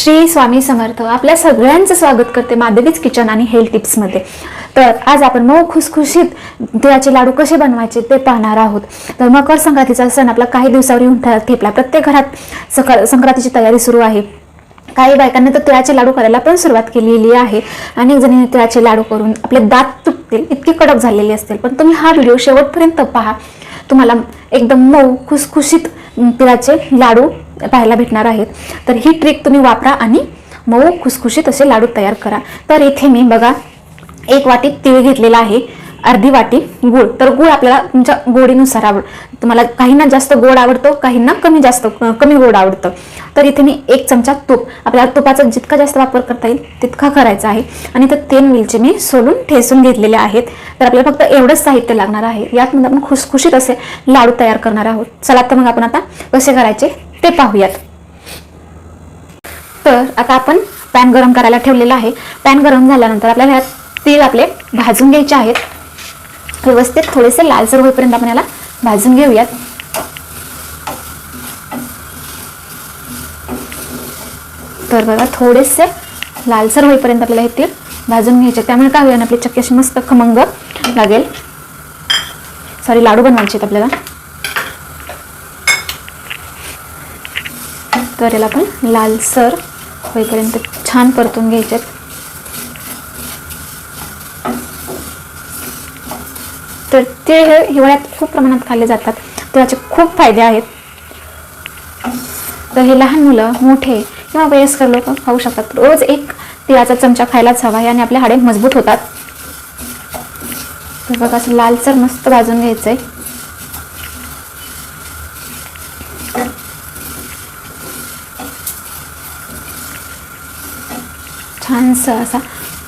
श्री स्वामी समर्थ आपल्या सगळ्यांचं स्वागत करते माधवीच किचन आणि हेल्थ टिप्समध्ये तर आज आपण मऊ खुसखुशीत तिळाचे लाडू कसे बनवायचे ते पाहणार आहोत. तर मकर संक्रांतीचा सण आपला काही दिवसावर येऊन ठेपला. प्रत्येक घरात सकाळ संक्रांतीची तयारी सुरू आहे. काही बायकांनी तर तिळाचे लाडू करायला पण सुरुवात केलेली आहे. अनेक जणींनी तिळाचे लाडू करून आपले दात तुटतील इतके कडक झालेले असतील. पण तुम्ही हा व्हिडिओ शेवटपर्यंत पहा. तुम्हाला एकदम मऊ खुसखुशीत तिळाचे लाडू पाहायला भेटणार आहेत. तर ही ट्रिक तुम्ही वापरा आणि मऊ खुसखुशीत असे लाडू तयार करा. तर इथे मी बघा एक वाटी तीळ घेतलेला आहे अर्धी वाटी गूळ. तर गूळ आपल्याला तुमच्या गोडीनुसार आवड तुम्हाला काहींना जास्त गोड आवडतो काहींना कमी जास्त कमी गोड आवडतं. तर इथे मी एक चमचा तूप. आपल्याला तुपाचा जितका जास्त वापर करता येईल तितका करायचा आहे. आणि तर तेल वेलचे मी सोलून ठेसून घेतलेले आहेत. तर आपल्याला फक्त एवढंच साहित्य लागणार आहे. यात आपण खुसखुशीत असे लाडू तयार करणार आहोत. चला तर मग आपण आता कसे करायचे? ते पाहूयात. तर आता आपण पॅन गरम करायला ठेवलेला आहे. पॅन गरम झाल्यानंतर आपल्याला ह्यात तीळ आपले भाजून घ्यायचे आहेत. व्यवस्थित थोडेसे लालसर होईपर्यंत आपण याला भाजून घेऊयात. तर बघा थोडेसे लालसर होईपर्यंत आपल्याला हे तीळ भाजून घ्यायचे. त्यामुळे काय होईल? आपली चक्की अशी मस्त खमंग लागेल. सॉरी लाडू बनवायचे आहेत आपल्याला. तर याला आपण लालसर होईपर्यंत छान परतून घ्यायचे तर ते हे हिवाळ्यात खूप प्रमाणात खाल्ले जातात. त्याचे खूप फायदे आहेत. तर हे लहान मुलं मोठे किंवा वयस्कर लोक खाऊ शकतात. रोज एक तिळाचा चमचा खायलाच हवा याने आपले हाडे मजबूत होतात. तर बघा असं लालसर मस्त भाजून आहे छानसा असा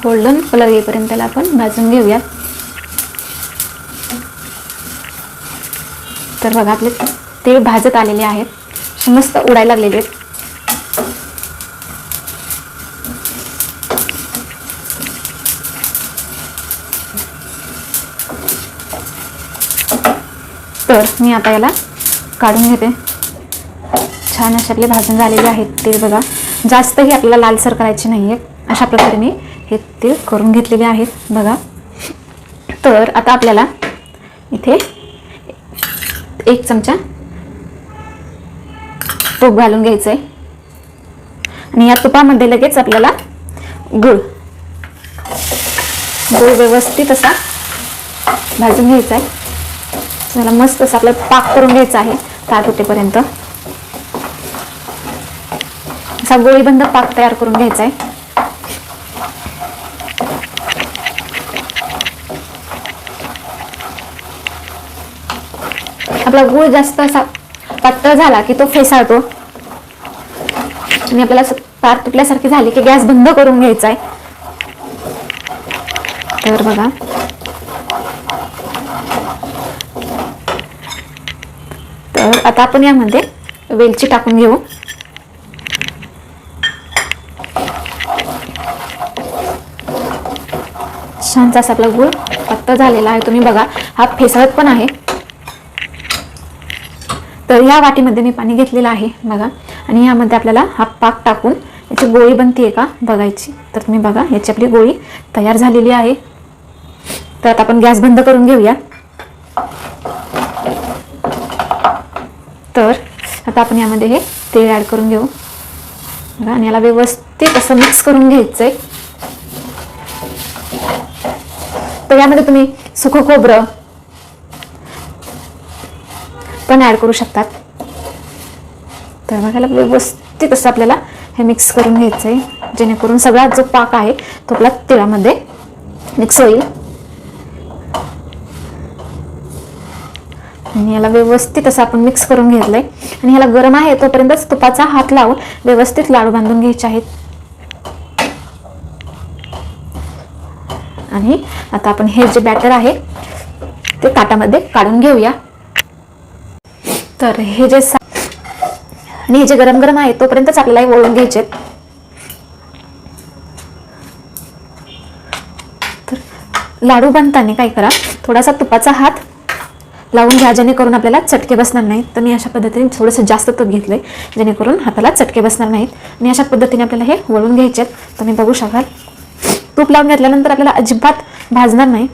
गोल्डन कलर येईपर्यंत त्याला आपण भाजून घेऊयात तर बघा आपले ते भाजत आलेले आहेत. मस्त उडायला लागलेले आहेत. तर मी आता याला काढून घेते. छान असे आपले भाजून झालेले आहेत ते बघा. जास्तही आपल्याला लालसर करायचे नाही आहेत अशा प्रकारे मी हे तीळ करून घेतलेले आहेत. बघा. तर आता आपल्याला इथे एक चमचा तूप घालून घ्यायचं आहे आणि या तुपामध्ये लगेच आपल्याला गुळ गुळ व्यवस्थित असा भाजून घ्यायचा आहे. त्याला मस्त असं आपल्याला पाक करून घ्यायचा आहे ताट उठेपर्यंत. असा गोळीबंद पाक तयार करून घ्यायचा आहे. आपला गूळ जास्त असा पातळ झाला की तो फेसाळतो. आणि आपल्याला तार तुटल्यासारखी झाली की गॅस बंद करून घ्यायचा आहे. तर बघा. तर आता आपण यामध्ये वेलची टाकून घेऊ. छानचा असा आपला गूळ पातळ झालेला आहे. तुम्ही बघा हा फेसाळत पण आहे. तर या वाटीमध्ये मी पाणी घेतलेलं आहे बघा. आणि यामध्ये आपल्याला हा पाक टाकून याची गोळी बनते का बघायची. तर तुम्ही बघा याची आपली गोळी तयार झालेली आहे. तर आता आपण गॅस बंद करून घेऊया. तर आता आपण यामध्ये हे तेल ॲड करून घेऊ. बघा आणि याला व्यवस्थित असं मिक्स करून घ्यायचं आहे तर यामध्ये तुम्ही सुकं खोबरं पण ॲड करू शकतात. तर बघायला व्यवस्थित असं आपल्याला हे मिक्स करून घ्यायचं आहे. जेणेकरून सगळा जो पाक आहे तो आपला तिळामध्ये मिक्स होईल. आणि याला व्यवस्थित असं आपण मिक्स करून घेतलंय. आणि ह्याला गरम आहे तोपर्यंतच तुपाचा हात लावून व्यवस्थित लाडू बांधून घ्यायचे आहेत. आणि आता आपण हे जे बॅटर आहे ते ताटामध्ये काढून घेऊया. तर हे जे सा- आणि हे जे गरम गरम आहे तोपर्यंतच आपल्याला हे वळून घ्यायचे तर लाडू बनताना काय करा थोडासा तुपाचा हात लावून घ्या जेणेकरून आपल्याला चटके बसणार नाहीत. तर मी अशा पद्धतीने थोडंसं जास्त तूप घेतलं आहे जेणेकरून हाताला चटके बसणार नाहीत. आणि अशा पद्धतीने आपल्याला हे वळून घ्यायचे आहेत. तुम्ही बघू शकाल. तूप लावून घेतल्यानंतर आपल्याला अजिबात भाजणार नाही.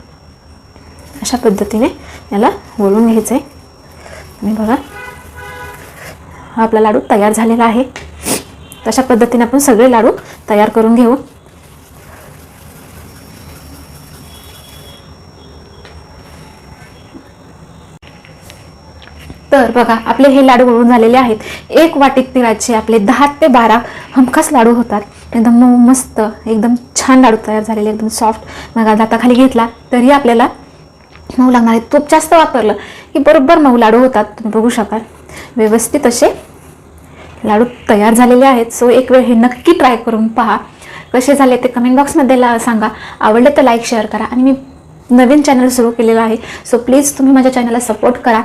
अशा पद्धतीने याला वळून घ्यायचं आहे तुम्ही बघा हा आपला लाडू तयार झालेला आहे. तशा पद्धतीने आपण सगळे लाडू तयार करून घेऊ. तर बघा आपले हे लाडू वळून झालेले आहेत. एक वाटीत तिळाचे आपले दहा ते बारा हमखास लाडू होतात. एकदम मऊ मस्त एकदम छान लाडू तयार झालेले एकदम सॉफ्ट मग दाताखाली घेतला तरी आपल्याला मऊ लागणार आहे. तूप जास्त वापरलं की बरोबर मऊ लाडू होतात. तुम्ही बघू शकाल. व्यवस्थित असे लाडू तयार झालेले आहेत. सो एक वेळ हे नक्की ट्राय करून पहा. कसे झाले ते कमेंट बॉक्समध्ये ला सांगा. आवडले तर लाईक शेअर करा. आणि मी नवीन चॅनल सुरू केलेलं आहे. सो प्लीज तुम्ही माझ्या चॅनलला सपोर्ट करा.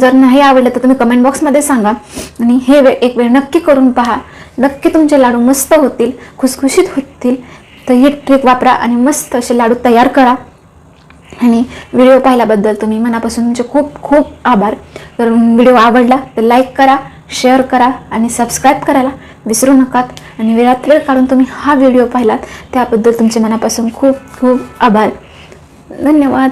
जर नाही आवडलं तर तुम्ही कमेंट बॉक्समध्ये सांगा. आणि हे वेळ एक वेळ नक्की करून पहा. नक्की तुमचे लाडू मस्त होतील खुसखुशीत होतील. तर ही ट्रिक वापरा आणि मस्त असे लाडू तयार करा. आणि व्हिडिओ पाहिल्याबद्दल तुम्ही मनापासून तुमचे खूप खूप आभार. तर व्हिडिओ आवडला तर लाईक करा. शेअर करा आणि सबस्क्राईब करायला विसरू नकात. आणि वेळात वेळ काढून तुम्ही हा व्हिडिओ पाहिलात त्याबद्दल तुमचे मनापासून खूप खूप आभार. धन्यवाद.